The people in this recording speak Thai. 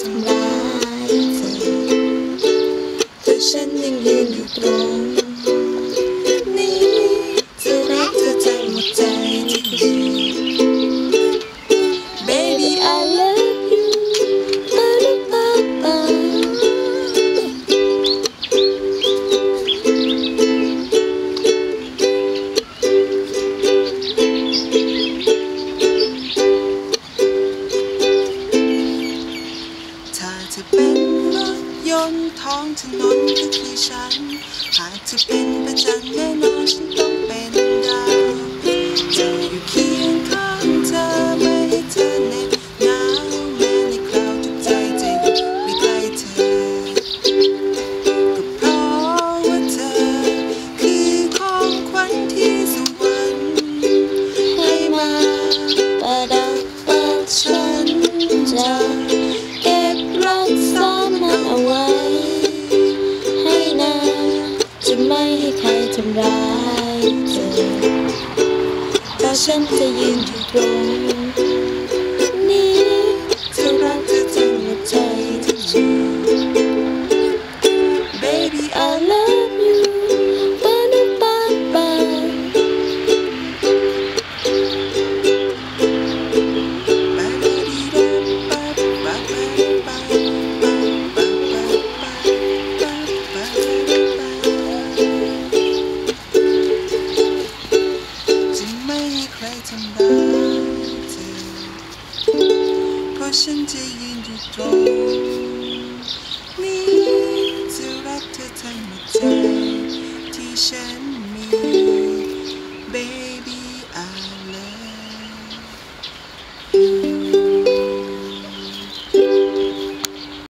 light. ถ้าจะเป็นรถยนต์ท้องถนนก็คือฉันหากจะเป็นประจันแน่นอนฉันต้อง เอาไว้ ให้นานจะไม่ให้ใครทำร้ายเธอเพราะฉันจะยืนอยู่ตรงนี้จะรักเธอจนหัวใจที่ฉัน Baby I love ให้ใครทำร้า